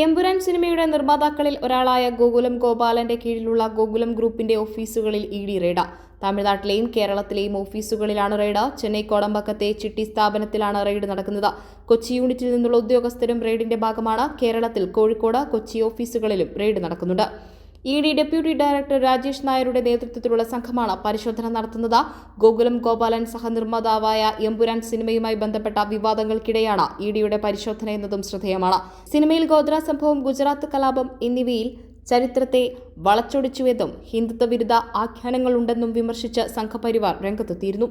എമ്പുരാൻ സിനിമയുടെ നിർമ്മാതാക്കളിൽ ഒരാളായ ഗോകുലം ഗോപാലന്റെ കീഴിലുള്ള ഗോകുലം ഗ്രൂപ്പിന്റെ ഓഫീസുകളിൽ ഇ ഡി റെയ്ഡ് തമിഴ്നാട്ടിലെയും കേരളത്തിലെയും ഓഫീസുകളിലാണ് റെയ്ഡ് ചെന്നൈ കോടമ്പക്കത്തെ ചിട്ടി സ്ഥാപനത്തിലാണ് റെയ്ഡ് നടക്കുന്നത്. കൊച്ചി യൂണിറ്റിൽ നിന്നുള്ള ഉദ്യോഗസ്ഥരും റെയ്ഡിന്റെ ഭാഗമാണ്. കേരളത്തിൽ കോഴിക്കോട് കൊച്ചി ഓഫീസുകളിലും റെയ്ഡ് നടക്കുന്നുണ്ട്. E D deputy director Rajesh നായരുടെ നേതൃത്വത്തിലുള്ള സംഘമാണ് പരിശോധന നടത്തുന്നത്. ഗോകുലം ഗോപാലൻ സഹനിർമ്മാതാവായ എമ്പുരാൻ സിനിമയുമായി ബന്ധപ്പെട്ട വിവാദങ്ങൾക്കിടെയാണ് ഇ ഡിയുടെ പരിശോധന എന്നതും ശ്രദ്ധേയമാണ്. സിനിമയിൽ ഗോദ്ര സംഭവം ഗുജറാത്ത് കലാപം എന്നിവയിൽ ചരിത്രത്തെ വളച്ചൊടിച്ചുവെന്നും ഹിന്ദുത്വ വിരുദ്ധ ആഖ്യാനങ്ങളുണ്ടെന്നും വിമർശിച്ച് സംഘപരിവാർ രംഗത്തെത്തിയിരുന്നു.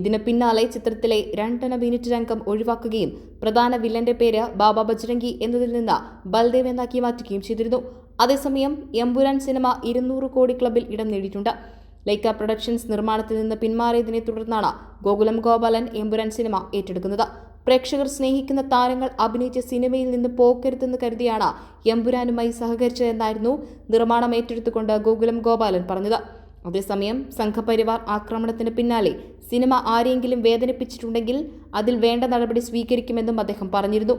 ഇതിന് പിന്നാലെ ചിത്രത്തിലെ രണ്ടര മിനിറ്റ് രംഗം ഒഴിവാക്കുകയും പ്രധാന വില്ലന്റെ പേര് ബാബ ബജ്രംഗി എന്നതിൽ നിന്ന് ബൽദേവ് എന്നാക്കി മാറ്റുകയും ചെയ്തിരുന്നു. അതേസമയം എമ്പുരാൻ സിനിമ ഇരുന്നൂറ് കോടി ക്ലബിൽ ഇടം നേടിയിട്ടുണ്ട്. ലൈക്ക പ്രൊഡക്ഷൻസ് നിർമ്മാണത്തിൽ നിന്ന് പിന്മാറിയതിനെ തുടർന്നാണ് ഗോകുലം ഗോപാലൻ എമ്പുരാൻ സിനിമ ഏറ്റെടുക്കുന്നത്. പ്രേക്ഷകർ സ്നേഹിക്കുന്ന താരങ്ങൾ അഭിനയിച്ച സിനിമയിൽ നിന്ന് പോക്കരുതെന്ന് കരുതിയാണ് എമ്പുരാനുമായി സഹകരിച്ചതെന്നായിരുന്നു നിർമ്മാണം ഏറ്റെടുത്തുകൊണ്ട് ഗോകുലം ഗോപാലൻ പറഞ്ഞത്. അതേസമയം സംഘപരിവാർ ആക്രമണത്തിന് പിന്നാലെ സിനിമ ആരെങ്കിലും വേദനിപ്പിച്ചിട്ടുണ്ടെങ്കിൽ അതിൽ വേണ്ട നടപടി സ്വീകരിക്കുമെന്നും അദ്ദേഹം പറഞ്ഞിരുന്നു.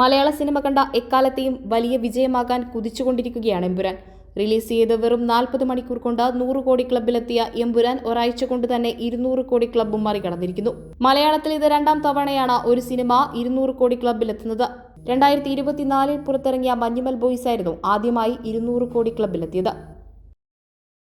മലയാള സിനിമ കണ്ട എക്കാലത്തെയും വലിയ വിജയമാകാൻ കുതിച്ചുകൊണ്ടിരിക്കുകയാണ് എമ്പുരാൻ. റിലീസ് ചെയ്ത് വെറും നാൽപ്പത് മണിക്കൂർ കൊണ്ട് നൂറ് കോടി ക്ലബിലെത്തിയ എമ്പുരാൻ ഒരാഴ്ച കൊണ്ട് തന്നെ ഇരുന്നൂറ് കോടി ക്ലബും മറികടന്നിരിക്കുന്നു മലയാളത്തിൽ ഇത് രണ്ടാം തവണയാണ് ഒരു സിനിമ ഇരുന്നൂറ് കോടി ക്ലബിലെത്തുന്നത്. രണ്ടായിരത്തി ഇരുപത്തിനാലിൽ പുറത്തിറങ്ങിയ മഞ്ഞുമൽ ബോയ്സ് ആയിരുന്നു ആദ്യമായി ഇരുന്നൂറ് കോടി ക്ലബിലെത്തിയത്.